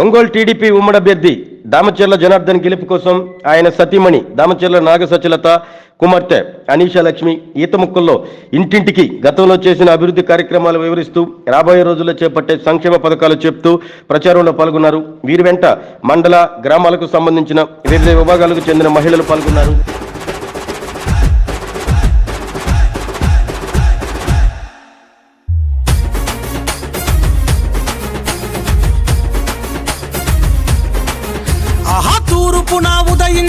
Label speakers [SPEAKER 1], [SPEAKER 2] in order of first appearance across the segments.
[SPEAKER 1] Ongole TDP ఉమ్మడి అభ్యర్థి దామచర్ల జనార్దన్ గెలుపు కోసం ఆయన సతీమణి దామచర్ల నాగసచలత కుమార్తె అనీషా లక్ష్మి ఈత ముక్కల్లో ఇంటింటికి గతంలో చేసిన అభివృద్ధి కార్యక్రమాలు వివరిస్తూ రాబోయే రోజుల్లో చేపట్టే సంక్షేమ పథకాలు చెప్తూ ప్రచారంలో పాల్గొన్నారు. వీరి వెంట మండల గ్రామాలకు సంబంధించిన వివిధ విభాగాలకు చెందిన మహిళలు పాల్గొన్నారు.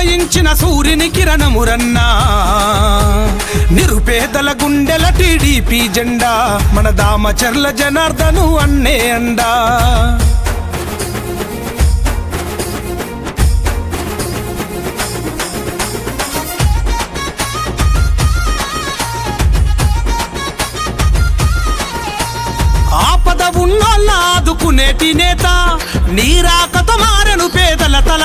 [SPEAKER 2] ఉదయించిన సూర్యుని కిరణమురన్నా. నిరుపేదల గుండెల టీడీపీ జెండా మన దామచర్ల జనార్దను అన్నే అండా. ఆపద ఉన్నోళ్ళ ఆదుకునేటి నేత నీరాకత మారను పేదల తల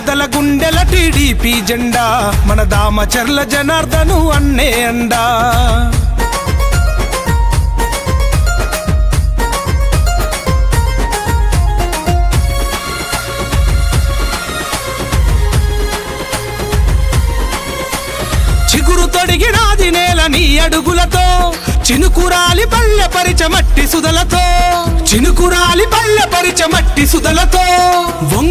[SPEAKER 2] నిరుపేదల గుండెల టీడీపీ జెండా మన దామచర్ల జనార్దను అన్నే అండా. చిగురు తొడిగినాది నేల నీ అడుగులతో చినుకురాలి పల్లె పరిచ మట్టి సుదలతో చినుకురాలి పల్లె పరిచ మట్టి సుదలతో ఒంగోలు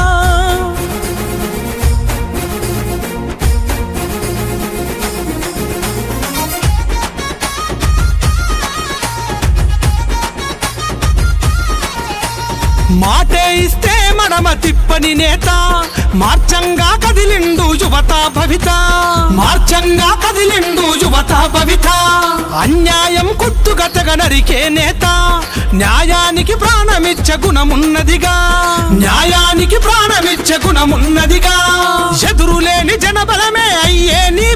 [SPEAKER 2] మాటే ఇస్తే మడమ తిప్పని నేత. మార్చంగా కదిలిండు యువత భవిత. మార్చంగా కదిలిండు యువత భవిత. అన్యాయం కొట్టుగతగ నరికే నేత. న్యాయానికి ప్రాణమిచ్చ గుణమున్నదిగా. న్యాయానికి ప్రాణమిచ్చ గుణమున్నదిగా. ఎదురులేని జనబలమే అయ్యే నీ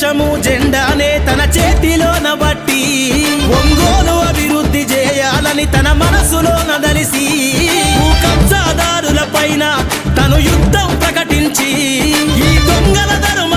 [SPEAKER 3] దేశము జెండానే తన చేతిలోన బట్టి ఒంగోలు అభివృద్ధి చేయాలని తన మనసులోన దలిసి కబ్జాదారుల పైన తను యుద్ధం ప్రకటించి ఈ దొంగల ధర్మ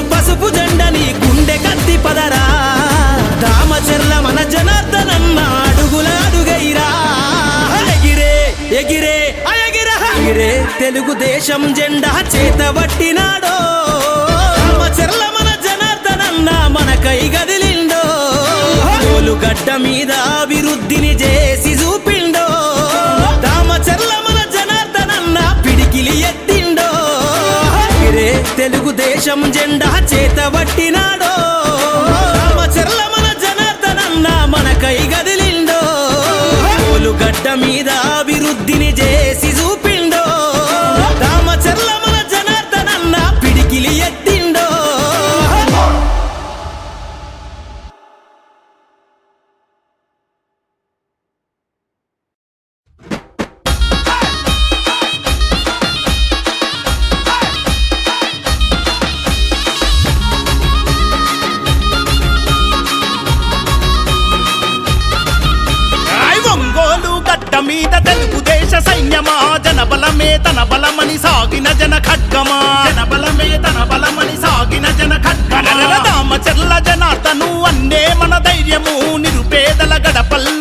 [SPEAKER 3] గుర్తులు పసుపు జెండని గుండె కత్తి పదరా. దామచర్ల మన జనార్దనన్న అడుగుల అడుగైరా. ఎగిరే ఎగిరే ఎగిరే తెలుగుదేశం జెండా చేతబట్టినాడో దామచర్ల మన జనార్దనన్న మన కై గదిలిండో. గడ్డ మీద అభివృద్ధిని చేసి చూపి తెలుగుదేశం జెండా చేతబట్టినాడో చెర్ల మన జనార్దనన్న మన కై గదిలిండో? గడ్డ మీద అభివృద్ధిని చేసి
[SPEAKER 4] జన ఖడ్గమా జనబలమే తన బలమని సాగిన జన ఖడ్గమా దామచర్ల జనార్దను అన్నే మన ధైర్యము నిరుపేదల గడపల్లో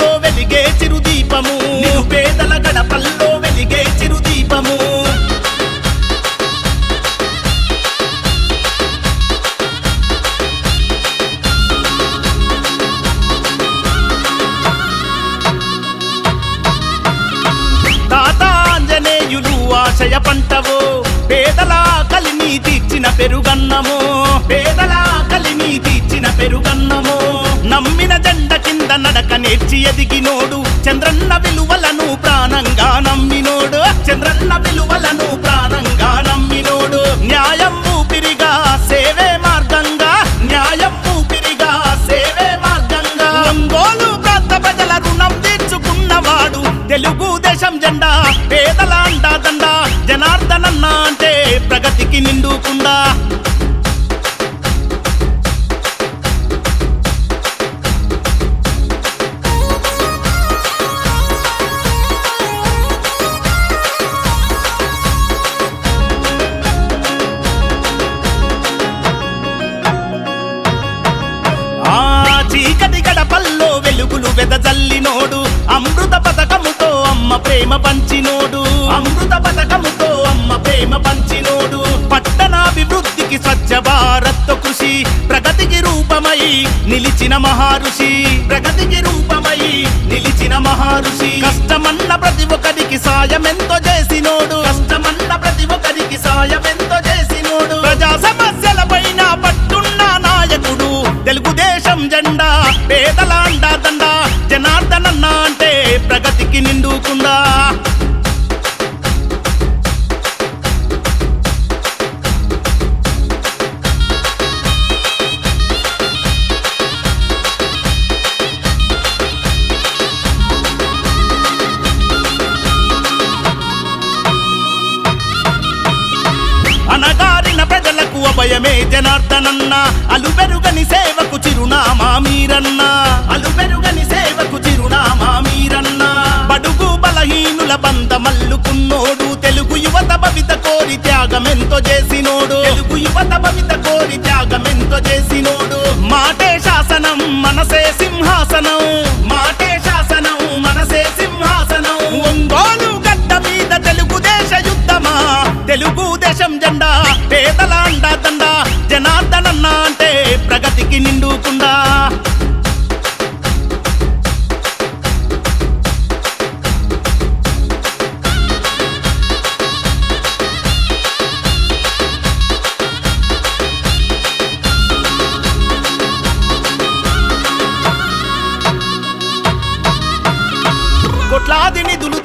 [SPEAKER 4] జెండా పేదల అండా దండ జనార్దనన్న అంటే ప్రగతికి నిండుకుండా చీకటి గడపల్లో వెలుగులు వెదజల్లినోడు అమృత పద అమ్మ ప్రేమ పంచినోడు. అమృత పథకముతో అమ్మ ప్రేమ పంచినోడు. పట్టణాభివృద్ధికి స్వచ్ఛ భారత్ కృషి ప్రగతికి రూపమై నిలిచిన మహారుషి. ప్రగతికి రూపమై నిలిచిన మహారుషి. కష్టమన్న ప్రతి ఒక్కరికి సాయం ఎంతో చేసినోడు. కష్టమన్న ప్రతి ఒక్కరికి సాయం ప్రగతికి నిండుకుండా అనగారిన ప్రజలకు అభయమే జనార్దనన్న. అలుబెరుగని సేవకు చిరునామా మీరన్న. అలు బలహీనుల బంద మల్లుకున్నోడు తెలుగు యువత భవిత కోరి త్యాగమెంతో చేసినోడు. తెలుగు యువత భవిత కోరి త్యాగమెంతో చేసినోడు. మాటే శాసనం మనసే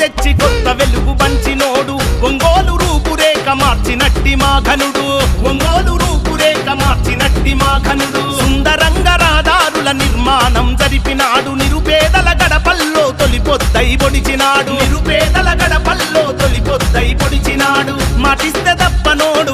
[SPEAKER 4] తెచ్చి కొత్త వెలుగు పంచినోడు ఒంగోలు రూపురేఖ మార్చినట్టి మా ఘనుడు. ఒంగోలు రూపురేఖ మార్చినట్టి మా ఘనుడు. సుందరంగ రాధారుల నిర్మాణం జరిపినాడు. నిరుపేదల గడపల్లో తొలి పొద్దై పొడిచినాడు. నిరుపేదల గడపల్లో తొలి పొద్దై పొడిచినాడు. మాటిస్తే తప్పనోడు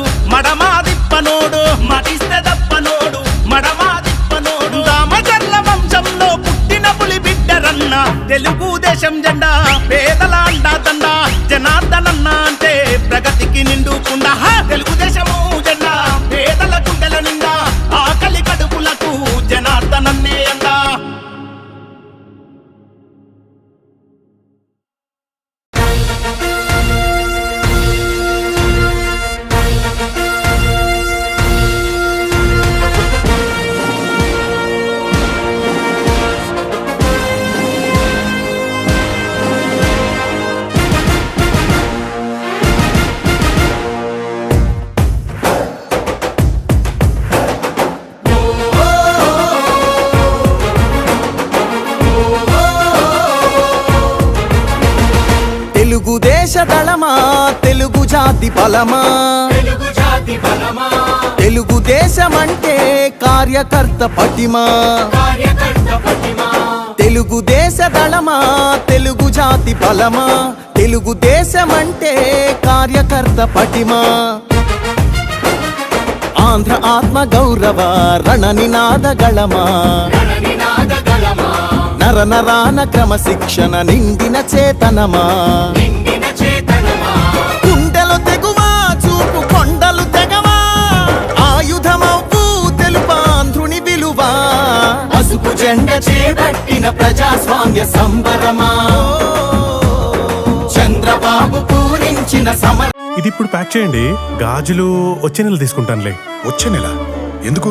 [SPEAKER 5] దళమా తెలుగు జాతి బలమా? తెలుగుదేశం అంటే కార్యకర్త పటిమా? తెలుగుదేశ దళమా తెలుగు జాతి బలమా? తెలుగుదేశం అంటే కార్యకర్త పటిమా? ఆంధ్ర ఆత్మ గౌరవ రణ నినాద గళమా? నర నరాన క్రమశిక్షణ నిండిన చేతనమా? గుండెలు తెగువా చూపు కొండలు తెగవా? ఆయుధమవు తెలుపాంధ్రుని విలువా? పసుపు జెండ చేపట్టిన ప్రజాస్వామ్య సంబరమా? చంద్రబాబు పూరించిన సమర
[SPEAKER 6] ఇది ఇప్పుడు ప్యాక్ చేయండి. గాజులు వచ్చే నెల తీసుకుంటానులే.
[SPEAKER 7] వచ్చే నెల? ఎందుకు?